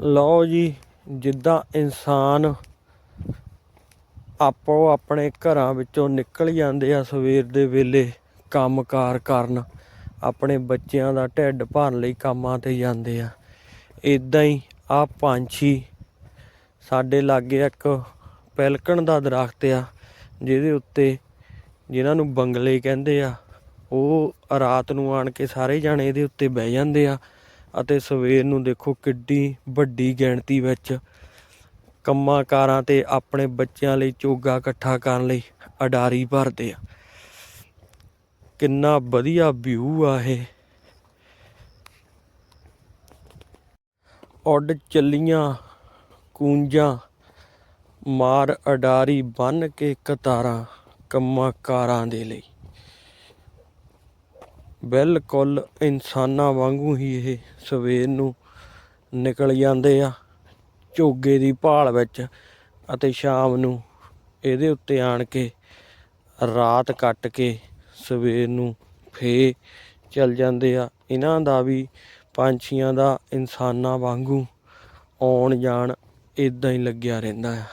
ਲਓ ਜੀ, ਜਿੱਦਾਂ ਇਨਸਾਨ ਆਪੋ ਆਪਣੇ ਘਰਾਂ ਵਿੱਚੋਂ ਨਿਕਲ ਜਾਂਦੇ ਆ ਸਵੇਰ ਦੇ ਵੇਲੇ ਕੰਮਕਾਰ ਕਰਨ, ਆਪਣੇ ਬੱਚਿਆਂ ਦਾ ਢਿੱਡ ਭਰਨ ਲਈ ਕੰਮਾਂ ਤੇ ਜਾਂਦੇ ਆ। ਇਦਾਂ ਹੀ ਆ ਪੰਛੀ ਸਾਡੇ ਲਾਗੇ ਇੱਕ ਪੈਲਕਣ ਦਾ ਦਰਖਤ ਆ, ਜਿਹਦੇ ਉੱਤੇ ਜਿਨ੍ਹਾਂ ਨੂੰ ਬੰਗਲੇ ਕਹਿੰਦੇ ਆ, ਉਹ ਰਾਤ ਨੂੰ ਆਣ ਕੇ ਸਾਰੇ ਜਾਣੇ ਇਹਦੇ ਉੱਤੇ ਬਹਿ ਜਾਂਦੇ ਆ। ਅਤੇ ਸਵੇਰ ਨੂੰ ਦੇਖੋ ਕਿੱਡੀ ਵੱਡੀ ਗਿਣਤੀ ਵਿੱਚ ਕੰਮਾਂ ਕਾਰਾਂ ਤੇ ਆਪਣੇ ਬੱਚਿਆਂ ਲਈ ਚੋਗਾ ਇਕੱਠਾ ਕਰਨ ਲਈ ਅਡਾਰੀ ਭਰਦੇ ਆ। ਕਿੰਨਾ ਵਧੀਆ ਵਿਊ ਆ ਇਹ। ਉੱਡ ਚੱਲੀਆਂ ਕੂੰਜਾਂ ਮਾਰ ਅਡਾਰੀ ਬੰਨ ਕੇ ਕਤਾਰਾਂ ਕੰਮਾਂ ਕਾਰਾਂ ਦੇ ਲਈ। ਬਿਲਕੁਲ ਇਨਸਾਨਾਂ ਵਾਂਗੂ ਹੀ ਇਹ ਸਵੇਰ ਨੂੰ ਨਿਕਲ ਜਾਂਦੇ ਆ, ਝੋਗੇ ਦੀ ਭਾਲ ਵਿੱਚ ਅਤੇ ਸ਼ਾਮ ਨੂੰ ਇਹਦੇ ਉੱਤੇ ਆਣ ਕੇ ਰਾਤ ਕੱਟ ਕੇ ਸਵੇਰ ਨੂੰ ਫੇ ਚੱਲ ਜਾਂਦੇ ਆ। ਇਹਨਾਂ ਦਾ ਵੀ ਪੰਛੀਆਂ ਦਾ ਇਨਸਾਨਾਂ ਵਾਂਗੂ ਆਉਣ ਜਾਣ ਇਦਾਂ ਹੀ ਲੱਗਿਆ ਰਹਿੰਦਾ ਆ।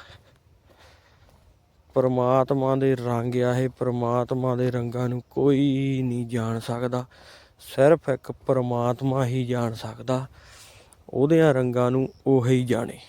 ਪਰਮਾਤਮਾ ਦੇ ਰੰਗ ਆ ਇਹ, ਪਰਮਾਤਮਾ ਦੇ ਰੰਗਾਂ ਨੂੰ ਕੋਈ ਨਹੀਂ ਜਾਣ ਸਕਦਾ। ਸਿਰਫ ਇੱਕ ਪਰਮਾਤਮਾ ਹੀ ਜਾਣ ਸਕਦਾ। ਉਹਦੇ ਰੰਗਾਂ ਨੂੰ ਉਹੀ ਜਾਣੇ।